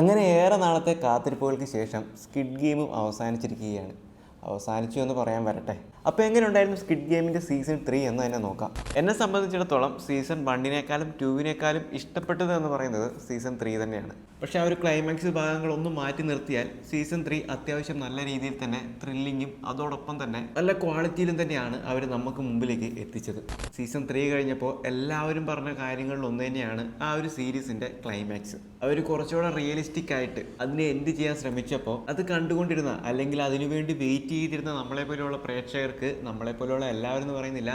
അങ്ങനെ ഏറെ നാളത്തെ കാത്തിരിപ്പുകൾക്ക് ശേഷം സ്കിഡ് ഗെയിമും അവസാനിച്ചിരിക്കുകയാണ്. അവസാനിച്ചു എന്ന് പറയാൻ വരട്ടെ. അപ്പോൾ എങ്ങനെ ഉണ്ടായിരുന്നു സ്കിഡ് ഗെയിമിന്റെ സീസൺ ത്രീ എന്ന് തന്നെ നോക്കാം. എന്നെ സംബന്ധിച്ചിടത്തോളം സീസൺ വണ്ണിനേക്കാളും ടൂവിനേക്കാളും ഇഷ്ടപ്പെട്ടത് എന്ന് പറയുന്നത് സീസൺ ത്രീ തന്നെയാണ്. പക്ഷേ ആ ഒരു ക്ലൈമാക്സ് ഭാഗങ്ങളൊന്നും മാറ്റി നിർത്തിയാൽ സീസൺ ത്രീ അത്യാവശ്യം നല്ല രീതിയിൽ തന്നെ ത്രില്ലിങ്ങും അതോടൊപ്പം തന്നെ നല്ല ക്വാളിറ്റിയിലും തന്നെയാണ് അവർ നമുക്ക് മുമ്പിലേക്ക് എത്തിച്ചത്. സീസൺ ത്രീ കഴിഞ്ഞപ്പോൾ എല്ലാവരും പറഞ്ഞ കാര്യങ്ങളിൽ ഒന്ന് തന്നെയാണ് ആ ഒരു സീരീസിന്റെ ക്ലൈമാക്സ് അവർ കുറച്ചുകൂടെ റിയലിസ്റ്റിക് ആയിട്ട് അതിനെ എന്ത് ചെയ്യാൻ ശ്രമിച്ചപ്പോൾ അത് കണ്ടുകൊണ്ടിരുന്ന അല്ലെങ്കിൽ അതിനുവേണ്ടി വെയിറ്റ് ചെയ്തിരുന്ന നമ്മളെ പോലെയുള്ള പ്രേക്ഷകർക്ക് നമ്മളെ പോലെയുള്ള എല്ലാവരും എന്ന് പറയുന്നില്ല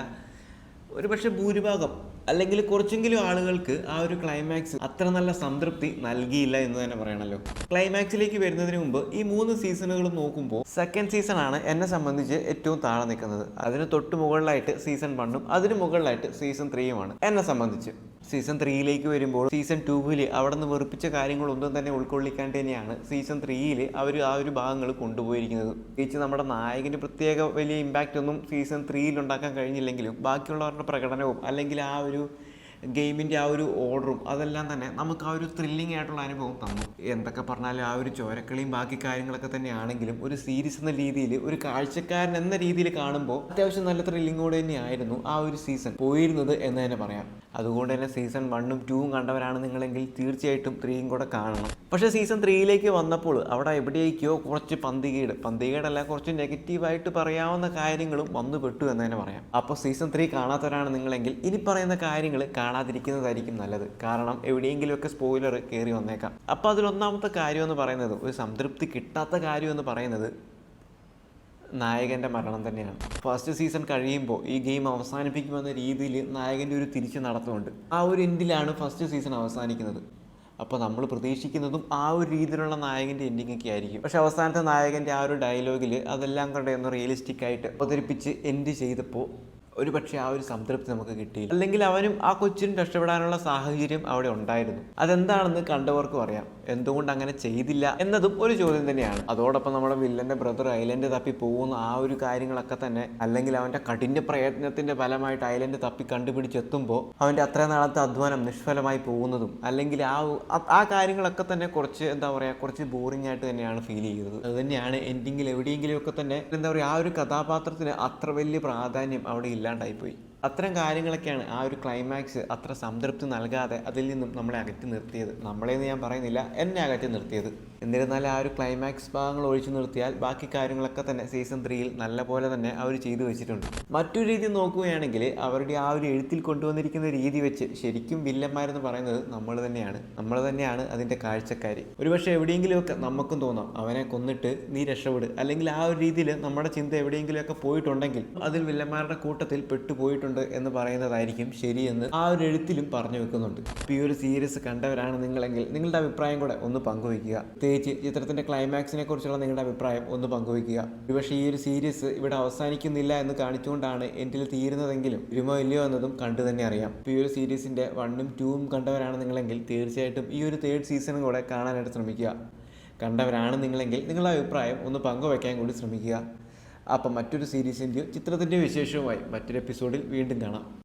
ഒരു പക്ഷേ ഭൂരിഭാഗം അല്ലെങ്കിൽ കുറച്ചെങ്കിലും ആളുകൾക്ക് ആ ഒരു ക്ലൈമാക്സ് അത്ര നല്ല സംതൃപ്തി നൽകിയില്ല എന്ന് തന്നെ പറയണല്ലോ. ക്ലൈമാക്സിലേക്ക് വരുന്നതിന് മുമ്പ് ഈ മൂന്ന് സീസണുകളും നോക്കുമ്പോൾ സെക്കൻഡ് സീസൺ ആണ് എന്നെ സംബന്ധിച്ച് ഏറ്റവും താഴെ നിൽക്കുന്നത്. അതിന് തൊട്ട് മുകളിലായിട്ട് സീസൺ വണ്ണും അതിന് മുകളിലായിട്ട് സീസൺ ത്രീയുമാണ് എന്നെ സംബന്ധിച്ച്. സീസൺ ത്രീയിലേക്ക് വരുമ്പോൾ സീസൺ ടൂവിൽ അവിടെ നിന്ന് വെറുപ്പിച്ച കാര്യങ്ങളൊന്നും തന്നെ ഉൾക്കൊള്ളിക്കാണ്ട് തന്നെയാണ് സീസൺ ത്രീയിൽ അവർ ആ ഒരു ഭാഗങ്ങൾ കൊണ്ടുപോയിരിക്കുന്നത്. പ്രത്യേകിച്ച് നമ്മുടെ നായകന് പ്രത്യേക വലിയ ഇമ്പാക്റ്റ് ഒന്നും സീസൺ ത്രീയിൽ ഉണ്ടാക്കാൻ കഴിഞ്ഞില്ലെങ്കിലും ബാക്കിയുള്ളവരുടെ പ്രകടനവും അല്ലെങ്കിൽ ആ ഒരു ഗെയിമിന്റെ ആ ഒരു ഓർഡറും അതെല്ലാം തന്നെ നമുക്ക് ആ ഒരു ത്രില്ലിംഗ് ആയിട്ടുള്ള അനുഭവം തന്നു. എന്തൊക്കെ പറഞ്ഞാലും ആ ഒരു ചോരക്കളിയും ബാക്കി കാര്യങ്ങളൊക്കെ തന്നെയാണെങ്കിലും ഒരു സീരീസ് എന്ന രീതിയിൽ ഒരു കാഴ്ചക്കാരൻ എന്ന രീതിയിൽ കാണുമ്പോൾ അത്യാവശ്യം നല്ല ത്രില്ലിങ്ങോട് തന്നെയായിരുന്നു ആ ഒരു സീസൺ പോയിരുന്നത് എന്ന് തന്നെ പറയാം. അതുകൊണ്ട് തന്നെ സീസൺ വണ്ണും ടൂവും കണ്ടവരാണ് നിങ്ങളെങ്കിൽ തീർച്ചയായിട്ടും ത്രീയും കൂടെ കാണണം. പക്ഷേ സീസൺ ത്രീയിലേക്ക് വന്നപ്പോൾ അവിടെ എവിടേക്കോ കുറച്ച് പന്തികേട് പന്തികേടല്ല കുറച്ച് നെഗറ്റീവായിട്ട് പറയാവുന്ന കാര്യങ്ങളും വന്നു പെട്ടു എന്ന് തന്നെ പറയാം. അപ്പോൾ സീസൺ ത്രീ കാണാത്തവരാണ് നിങ്ങളെങ്കിൽ ഇനി പറയുന്ന കാര്യങ്ങൾ കാണാതിരിക്കുന്നതായിരിക്കും നല്ലത്. കാരണം എവിടെയെങ്കിലുമൊക്കെ സ്പോയിലർ കയറി വന്നേക്കാം. അപ്പോൾ അതിലൊന്നാമത്തെ കാര്യം എന്ന് പറയുന്നത് ഒരു സംതൃപ്തി കിട്ടാത്ത കാര്യം എന്ന് പറയുന്നത് നായകന്റെ മരണം തന്നെയാണ്. ഫസ്റ്റ് സീസൺ കഴിയുമ്പോൾ ഈ ഗെയിം അവസാനിപ്പിക്കുമെന്ന രീതിയിൽ നായകന്റെ ഒരു തിരിച്ചു നടത്തുന്നുണ്ട് ആ ഒരു എൻഡിലാണ് ഫസ്റ്റ് സീസൺ അവസാനിക്കുന്നത്. അപ്പോൾ നമ്മൾ പ്രതീക്ഷിക്കുന്നതും ആ ഒരു രീതിയിലുള്ള നായകന്റെ എൻഡിങ് ഒക്കെ ആയിരിക്കും. പക്ഷേ അവസാനത്തെ നായകന്റെ ആ ഒരു ഡയലോഗിൽ അതെല്ലാം കൊണ്ട് ഒന്ന് റിയലിസ്റ്റിക് ആയിട്ട് അവതരിപ്പിച്ച് എൻഡ് ചെയ്തപ്പോൾ ഒരു പക്ഷേ ആ ഒരു സംതൃപ്തി നമുക്ക് കിട്ടിയില്ല. അല്ലെങ്കിൽ അവനും ആ കൊച്ചിനും രക്ഷപ്പെടാനുള്ള സാഹചര്യം അവിടെ ഉണ്ടായിരുന്നു. അതെന്താണെന്ന് കണ്ടവർക്കും അറിയാം. എന്തുകൊണ്ട് അങ്ങനെ ചെയ്തില്ല എന്നതും ഒരു ചോദ്യം തന്നെയാണ്. അതോടൊപ്പം നമ്മുടെ വില്ലന്റെ ബ്രദർ ഐലൻഡ് തപ്പി പോകുന്ന ആ ഒരു കാര്യങ്ങളൊക്കെ തന്നെ അല്ലെങ്കിൽ അവന്റെ കഠിന പ്രയത്നത്തിന്റെ ഫലമായിട്ട് ഐലൻഡ് തപ്പി കണ്ടുപിടിച്ചെത്തുമ്പോൾ അവന്റെ അത്ര നാളത്തെ അധ്വാനം നിഷ്ഫലമായി പോകുന്നതും അല്ലെങ്കിൽ ആ ആ- കാര്യങ്ങളൊക്കെ തന്നെ കുറച്ച് എന്താ പറയുക കുറച്ച് ബോറിംഗ് ആയിട്ട് തന്നെയാണ് ഫീൽ ചെയ്തത് അത് തന്നെയാണ് എൻഡിങ്ങിൽ എവിടെയെങ്കിലും ഒക്കെ തന്നെ എന്താ പറയുക ആ ഒരു കഥാപാത്രത്തിന് അത്ര വലിയ പ്രാധാന്യം അവിടെ ഇല്ലാണ്ടായിപ്പോയി. അത്തരം കാര്യങ്ങളൊക്കെയാണ് ആ ഒരു ക്ലൈമാക്സ് അത്ര സംതൃപ്തി നൽകാതെ അതിൽ നിന്നും നമ്മളെ അകറ്റി നിർത്തിയത്. നമ്മളെന്ന് ഞാൻ പറയുന്നില്ല എന്നെ അകറ്റി നിർത്തിയത്. എന്നിരുന്നാലും ആ ഒരു ക്ലൈമാക്സ് ഭാഗങ്ങൾ ഒഴിച്ചു നിർത്തിയാൽ ബാക്കി കാര്യങ്ങളൊക്കെ തന്നെ സീസൺ ത്രീയിൽ നല്ല പോലെ തന്നെ അവർ ചെയ്തു വെച്ചിട്ടുണ്ട്. മറ്റൊരു രീതി നോക്കുകയാണെങ്കിൽ അവരുടെ ആ ഒരു എഴുത്തിൽ കൊണ്ടുവന്നിരിക്കുന്ന രീതി വെച്ച് ശരിക്കും വില്ലന്മാരെന്ന് പറയുന്നത് നമ്മൾ തന്നെയാണ്. നമ്മൾ തന്നെയാണ് അതിന്റെ കാഴ്ചക്കാർ ഒരുപക്ഷെ എവിടെയെങ്കിലുമൊക്കെ നമുക്കും തോന്നാം അവനെ കൊന്നിട്ട് നീ രക്ഷപ്പെടും. അല്ലെങ്കിൽ ആ ഒരു രീതിയിൽ നമ്മുടെ ചിന്ത എവിടെയെങ്കിലുമൊക്കെ പോയിട്ടുണ്ടെങ്കിൽ അതിൽ വില്ലന്മാരുടെ കൂട്ടത്തിൽ പെട്ടുപോയിട്ടുണ്ട്. എന്ന് പറയുന്നതായിരിക്കും ശരിയെന്ന് ആ ഒരു എഴുത്തിലും പറഞ്ഞു വെക്കുന്നുണ്ട്. അപ്പം ഈ ഒരു സീരീസ് കണ്ടവരാണ് നിങ്ങളെങ്കിൽ നിങ്ങളുടെ അഭിപ്രായം കൂടെ ഒന്ന് പങ്കുവയ്ക്കുക പ്രത്യേകിച്ച് ചിത്രത്തിന്റെ ക്ലൈമാക്സിനെ കുറിച്ചുള്ള നിങ്ങളുടെ അഭിപ്രായം ഒന്ന് പങ്കുവയ്ക്കുക പക്ഷേ ഈ ഒരു സീരീസ് ഇവിടെ അവസാനിക്കുന്നില്ല എന്ന് കാണിച്ചുകൊണ്ടാണ് എന്റെ തീരുന്നതെങ്കിലും ഒരുമോ ഇല്ലയോ എന്നതും കണ്ടു തന്നെ അറിയാം. ഇപ്പോൾ ഈ ഒരു സീരീസിന്റെ വണ്ണും ടൂവും കണ്ടവരാണ് നിങ്ങളെങ്കിൽ തീർച്ചയായിട്ടും ഈ ഒരു തേർഡ് സീസണും കൂടെ കാണാനായിട്ട് ശ്രമിക്കുക. കണ്ടവരാണ് നിങ്ങളെങ്കിൽ നിങ്ങളുടെ അഭിപ്രായം ഒന്ന് പങ്കുവയ്ക്കാൻ കൂടി ശ്രമിക്കുക. അപ്പം മറ്റൊരു സീരീസിന്റെയോ ചിത്രത്തിന്റെയോ വിശേഷവുമായി മറ്റൊരു എപ്പിസോഡിൽ വീണ്ടും കാണാം.